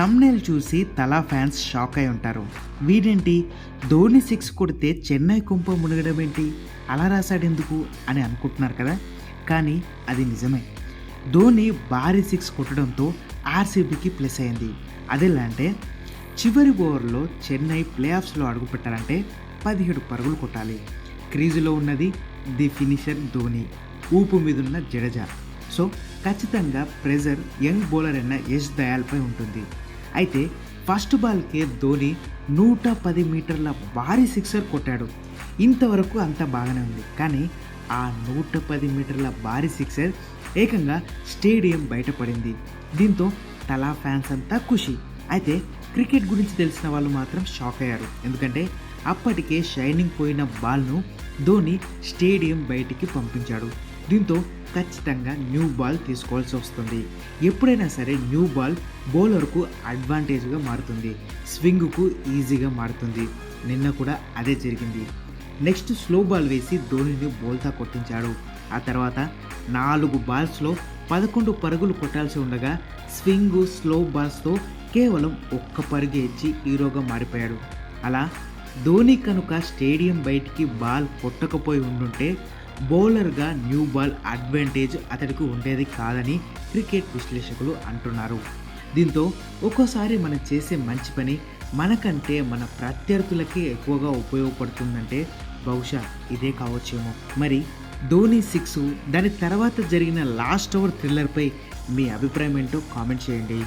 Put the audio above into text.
Thumbnail చూసి తలా fans shock అయి ఉంటారు. వీడేంటి? ధోని సిక్స్ కొడితే చెన్నై కుంప మునగడం ఏంటి? అలా రాశాడెందుకు అని అనుకుంటున్నారు కదా. కానీ అది నిజమే. ధోని భారీ సిక్స్ కొట్టడంతో ఆర్సీబీకి ప్లస్ అయింది. అదెలా అంటే చివరి ఓవర్లో చెన్నై ప్లే ఆఫ్స్లో అడుగుపెట్టాలంటే పదిహేడు పరుగులు కొట్టాలి. క్రీజులో ఉన్నది ది ఫినిషర్ ధోని. ఊపు మీదున్న జడేజా. సో ఖచ్చితంగా ప్రెజర్ యంగ్ బౌలర్ అయిన యశ్ దయాల్పై ఉంటుంది. అయితే ఫస్ట్ బాల్కే ధోని నూట పది మీటర్ల భారీ సిక్సర్ కొట్టాడు. ఇంతవరకు అంత బాగానే ఉంది. కానీ ఆ నూట పది మీటర్ల భారీ సిక్సర్ ఏకంగా స్టేడియం బయటపడింది. దీంతో తలా ఫ్యాన్స్ అంతా ఖుషి. అయితే క్రికెట్ గురించి తెలిసిన వాళ్ళు మాత్రం షాక్ అయ్యారు. ఎందుకంటే అప్పటికే షైనింగ్ పోయిన బాల్ను ధోని స్టేడియం బయటికి పంపించాడు. దీంతో ఖచ్చితంగా న్యూ బాల్ తీసుకోవాల్సి వస్తుంది. ఎప్పుడైనా సరే న్యూ బాల్ బౌలర్కు అడ్వాంటేజ్గా మారుతుంది. స్వింగ్కు ఈజీగా మారుతుంది. నిన్న కూడా అదే జరిగింది. నెక్స్ట్ స్లో బాల్ వేసి ధోనిని బోల్తా కొట్టించాడు. ఆ తర్వాత నాలుగు బాల్స్లో పదకొండు పరుగులు కొట్టాల్సి ఉండగా స్వింగ్ స్లో బాల్స్తో కేవలం ఒక్క పరుగు ఇచ్చి హీరోగా మారిపోయాడు. అలా ధోని కనుక స్టేడియం బయటికి బాల్ కొట్టకపోయి ఉండుంటే బౌలర్గా న్యూ బాల్ అడ్వాంటేజ్ అతడికి ఉండేది కాదని క్రికెట్ విశ్లేషకులు అంటున్నారు. దీంతో ఒక్కోసారి మనం చేసే మంచి పని మనకంటే మన ప్రత్యర్థులకే ఎక్కువగా ఉపయోగపడుతుందంటే బహుశా ఇదే కావచ్చేమో. మరి ధోని సిక్స్ దాని తర్వాత జరిగిన లాస్ట్ ఓవర్ థ్రిల్లర్పై మీ అభిప్రాయం ఏంటో కామెంట్ చేయండి.